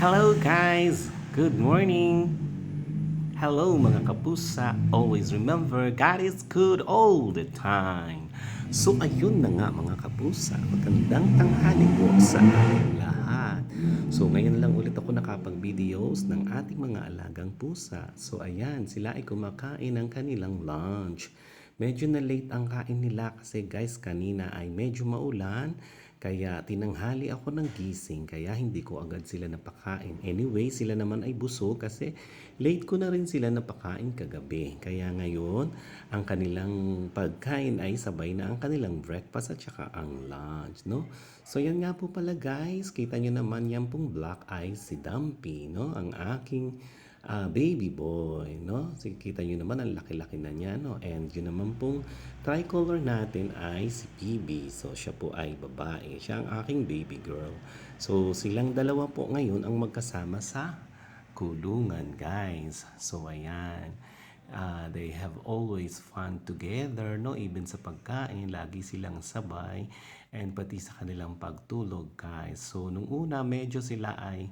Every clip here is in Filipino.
Hello guys! Good morning! Hello mga kapusa! Always remember, God is good all the time. So ayun na nga mga kapusa, magandang tanghali po sa ating lahat. So ngayon lang ulit ako nakapag-videos ng ating mga alagang pusa. So ayan, sila ay kumakain ng kanilang lunch. Medyo na late ang kain nila kasi guys kanina ay medyo maulan. Kaya tinanghali ako ng gising kaya hindi ko agad sila napakain. Anyway, sila naman ay busog kasi late ko na rin sila napakain kagabi. Kaya ngayon, ang kanilang pagkain ay sabay na ang kanilang breakfast at saka ang lunch, no? So yan nga po pala guys, kita nyo naman yan pong black eyes si Dumpy, no? Ang aking ah, baby boy, no? So, kita nyo naman, ang laki-laki na niya, no? And yun naman pong tricolor natin ay si PB. So, siya po ay babae. Siya ang aking baby girl. So, silang dalawa po ngayon ang magkasama sa kulungan, guys. So, ayan. Ah, they have always fun together, no? Even sa pagkain, lagi silang sabay. And pati sa kanilang pagtulog, guys. So, nung una, medyo sila ay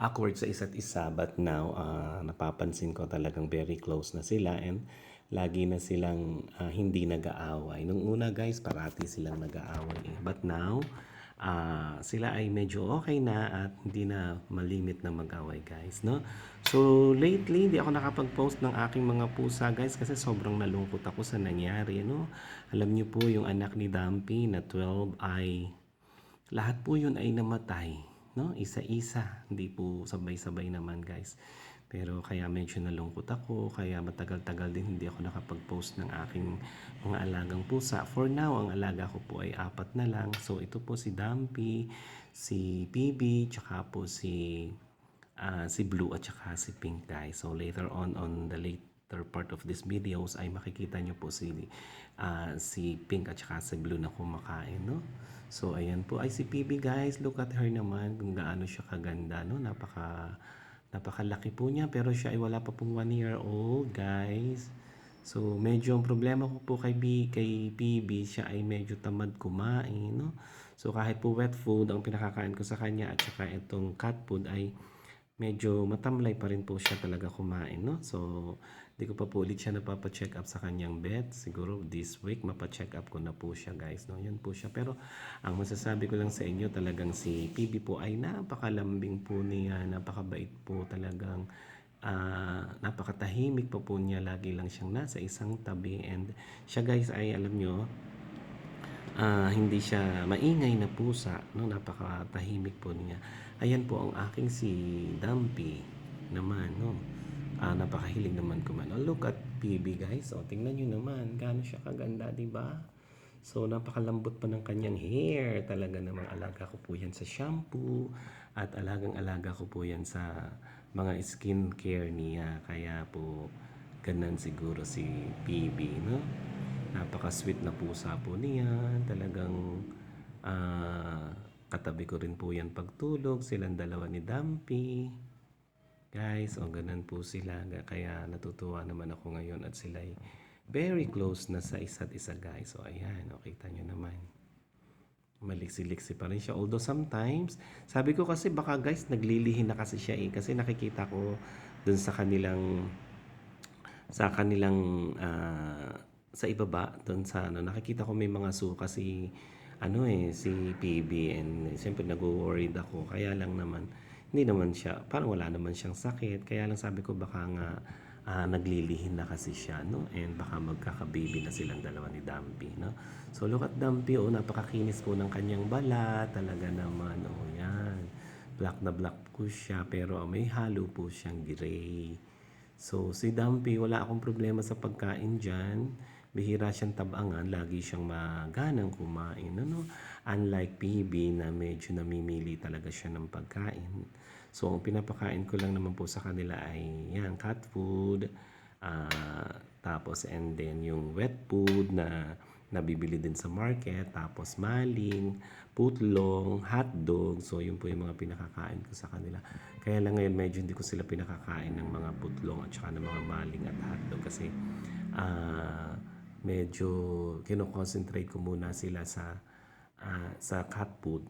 awkward sa isa't isa but now ah, napapansin ko talagang very close na sila and lagi na silang ah, hindi nag-aaway. Nung una guys, parati silang nag-aaway eh. But now, ah, sila ay medyo okay na at hindi na malimit na mag-away guys, no? So lately, hindi ako nakapag-post ng aking mga pusa guys kasi sobrang nalungkot ako sa nangyari, no? Alam niyo po yung anak ni Dumpy na 12 ay lahat po yun ay namatay, no? Isa-isa, hindi po sabay-sabay naman, guys. Pero kaya medyo nalungkot ako, kaya matagal-tagal din hindi ako nakapag-post ng aking mga alagang pusa. For now, ang alaga ko po ay apat na lang. So ito po si Dumpy, si PB, tsaka po si ah, si Blue at tsaka si Pink, guys. So later on on the later part of this videos ay makikita nyo po si ah, si Pink at tsaka si Blue na kumakain, no? So, ayan po. Ay, si PB guys, look at her naman kung gaano siya kaganda, no? Napaka, napakalaki po niya. Pero siya ay wala pa pong one year old, guys. So, medyo ang problema ko po kay, B, kay PB, siya ay medyo tamad kumain, no? So, kahit po wet food, ang pinakakain ko sa kanya at saka itong cat food ay medyo matamlay pa rin po siya talaga kumain, no? So, di ko pa po ulit siya napapacheck up sa kanyang vet. Siguro this week mapacheck up ko na po siya, guys, no? Yun po siya. Pero, ang masasabi ko lang sa inyo, talagang si PB po ay napakalambing po niya, napakabait po talagang ah, napakatahimik po po niya. Lagi lang siyang nasa isang tabi. And siya, guys, ay alam nyo, Ah, hindi siya maingay na pusa, no? Napakatahimik po niya. Ayan po ang aking si Dumpy naman, no? Ah, napakahilig naman kumain. Oh, look at PB guys. O, tingnan nyo naman. Gaano siya kaganda, di ba? So, napakalambot pa ng kanyang hair. Talaga namang alaga ko po yan sa shampoo. At alagang-alaga ko po yan sa mga skincare niya. Kaya po, ganun siguro si PB, no? Napaka-sweet na pusa po niya. Talagang ah, katabi ko rin po yan pagtulog. Silang dalawa ni Dumpy. Guys, o ganun po sila. Kaya natutuwa naman ako ngayon at sila ay very close na sa isa't isa guys. So ayan, o kita nyo naman. Maliksi-liksi pa rin siya. Although sometimes, sabi ko kasi baka guys, naglilihin na kasi siya eh. Kasi nakikita ko dun sa kanilang sa kanilang ah, sa ibaba doon sa ano nakikita ko may mga suka si ano eh si PB and siyempre nag-worried ako. Kaya lang naman hindi naman siya parang wala naman siyang sakit. Kaya lang sabi ko baka nga ah, naglilihin na kasi siya no? And baka magkaka-baby na silang dalawa ni Dumpy no? So look at Dumpy oh napakakinis po ng kanyang balat talaga naman oh yan. Black na black po siya pero ah, may halo po siyang gray. So, si Dumpy, wala akong problema sa pagkain dyan. Bihira siyang tabangan, lagi siyang maganang kumain. Ano? Unlike PB na medyo namimili talaga siya ng pagkain. So, ang pinapakain ko lang naman po sa kanila ay yan, cat food, ah, tapos and then yung wet food na nabibili din sa market, tapos maling, putlong, hotdog. So, yun po yung mga pinakakain ko sa kanila. Kaya lang ngayon medyo hindi ko sila pinakakain ng mga putlong at saka ng mga maling at hotdog kasi ah, medyo kino-concentrate ko muna sila sa ah, sa cat food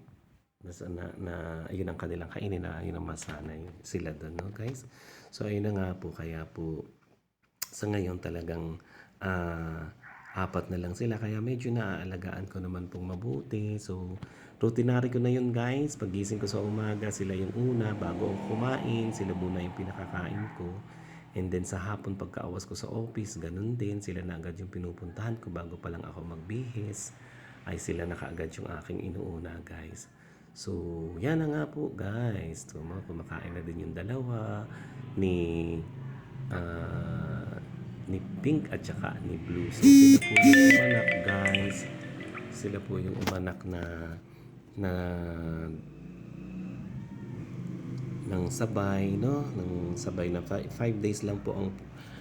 Basta na, na ayun ang kanilang kainin na ayun ang masanay sila doon, no guys? So ayun na nga po, kaya po sa ngayon talagang ah, apat na lang sila kaya medyo naaalagaan ko naman pong mabuti. So routinary ko na yun guys. Pagising ko sa umaga, sila yung una bago ako kumain, sila muna yung pinakakain ko. And then sa hapon pagkaawas ko sa office, ganun din. Sila na agad yung pinupuntahan ko bago pa lang ako magbihis. Ay sila na kaagad yung aking inuuna guys. So, yan na nga po guys. So, kumakain na din yung dalawa ni ah, ni Pink at saka ni Blue. So, sila po yung umanak guys. Sila po yung umanak na na ng sabay, no? Ng sabay na fi- five days lang po ang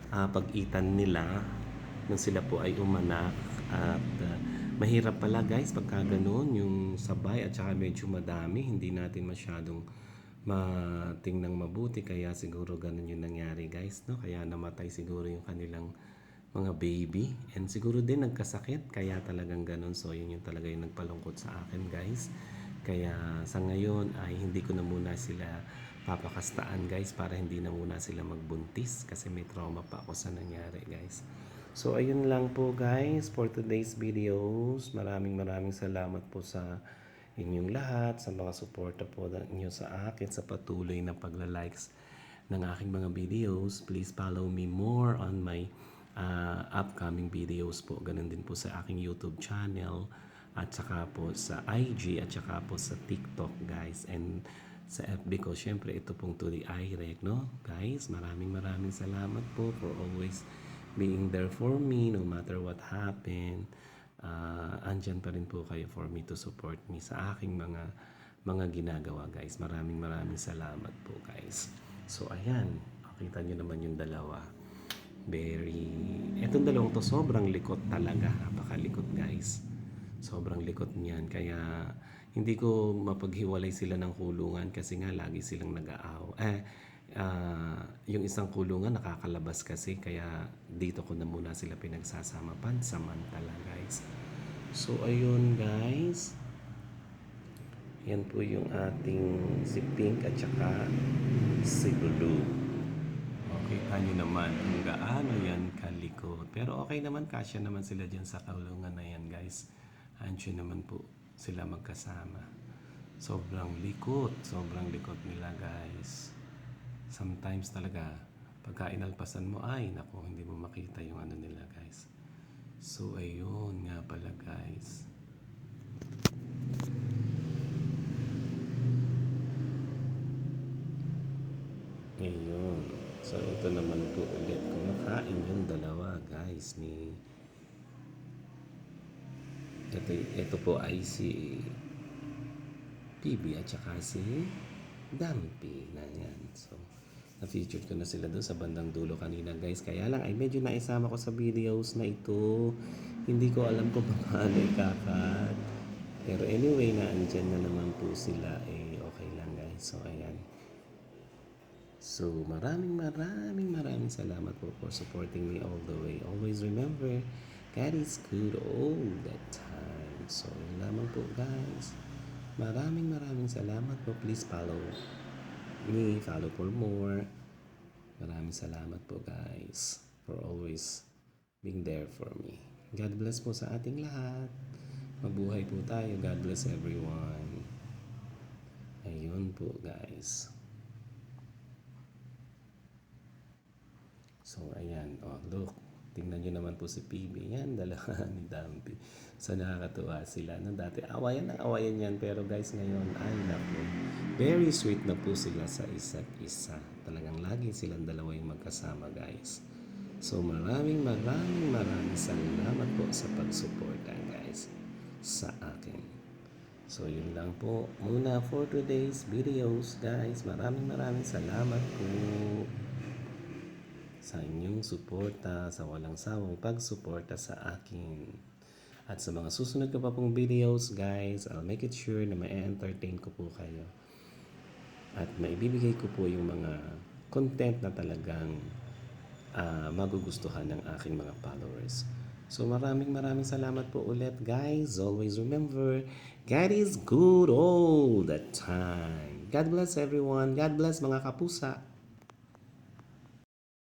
ah, pag-itan nila nung sila po ay umanak. At ah, mahirap pala guys pagka ganun yung sabay at saka medyo madami hindi natin masyadong matingnang mabuti. Kaya siguro ganun yung nangyari guys no? Kaya namatay siguro yung kanilang mga baby. And siguro din nagkasakit kaya talagang ganun so yun yung talaga yung nagpalungkot sa akin guys. Kaya sa ngayon ay hindi ko na muna sila papakastaan guys para hindi na muna sila magbuntis kasi may trauma pa ako sa nangyari guys. So ayun lang po guys for today's videos. Maraming maraming salamat po sa inyong lahat sa mga suporta po ninyo sa akin sa patuloy na pagla-likes ng aking mga videos. Please follow me more on my uh, upcoming videos po. Ganun din po sa aking YouTube channel at saka po sa IG at saka po sa TikTok guys and sa FB ko syempre ito pong the IREC no? Guys maraming maraming salamat po for always being there for me no matter what happened. Uh, andyan pa rin po kayo for me to support me sa aking mga mga ginagawa guys. Maraming maraming salamat po guys. So ayan. Nakita nyo naman yung dalawa. Very etong dalawang to sobrang likot talaga. Napakalikot guys. Sobrang likot niyan. Kaya hindi ko mapaghiwalay sila ng kulungan kasi nga lagi silang nag-aaw eh ah, yung isang kulungan nakakalabas kasi kaya dito ko na muna sila pinagsasama pansamantala guys so ayun guys yan po yung ating si Pink at saka si Blue Makita nyo naman kung gaano yan kalikot. Pero okay naman, kasya naman sila dyan sa kaulungan na yan, guys. Ansyo naman po sila magkasama. Sobrang likot. Sobrang likot nila, guys. Sometimes talaga, pagka inalpasan mo, ay, nako, hindi mo makita yung ano nila, guys. So, ayun nga pala, guys. Ayun. So, ito naman po ulit. Kumakain yung dalawa, guys, ni... Ito, ito po ay si PB at saka si Dumpy na yan. So, na-featured ko na sila doon sa bandang dulo kanina, guys. Kaya lang, ay medyo naisama ko sa videos na ito. Hindi ko alam kung paano ikakat. Pero anyway, na andyan na naman po sila. Eh, okay lang, guys. So, ayan. So, maraming maraming maraming salamat po for supporting me all the way. Always remember, God is good all the time. So, yun lamang po guys. Maraming maraming salamat po. Please follow me. Follow for more. Maraming salamat po guys for always being there for me. God bless po sa ating lahat. Mabuhay po tayo. God bless everyone. Ayun po guys. So, ayan. Oh, look. Tingnan nyo naman po si PB. Yan, dalawa ni Dumpy. So, nakakatuwa sila. No, dati, awayan na awayan yan. Pero guys, ngayon, ay naku. Very sweet na po sila sa isa't isa. Talagang lagi silang dalawa yung magkasama, guys. So, maraming maraming maraming salamat po sa pagsuporta, guys, sa akin. So, yun lang po muna for today's videos, guys. Maraming maraming salamat po sa inyong suporta, sa walang sawang pagsuporta sa akin. At sa mga susunod ko pa pong videos, guys, I'll make it sure na ma-entertain ko po kayo. At maibibigay ko po yung mga content na talagang ah, magugustuhan ng aking mga followers. So maraming maraming salamat po ulit guys. Always remember, God is good all the time. God bless everyone. God bless mga kapusa.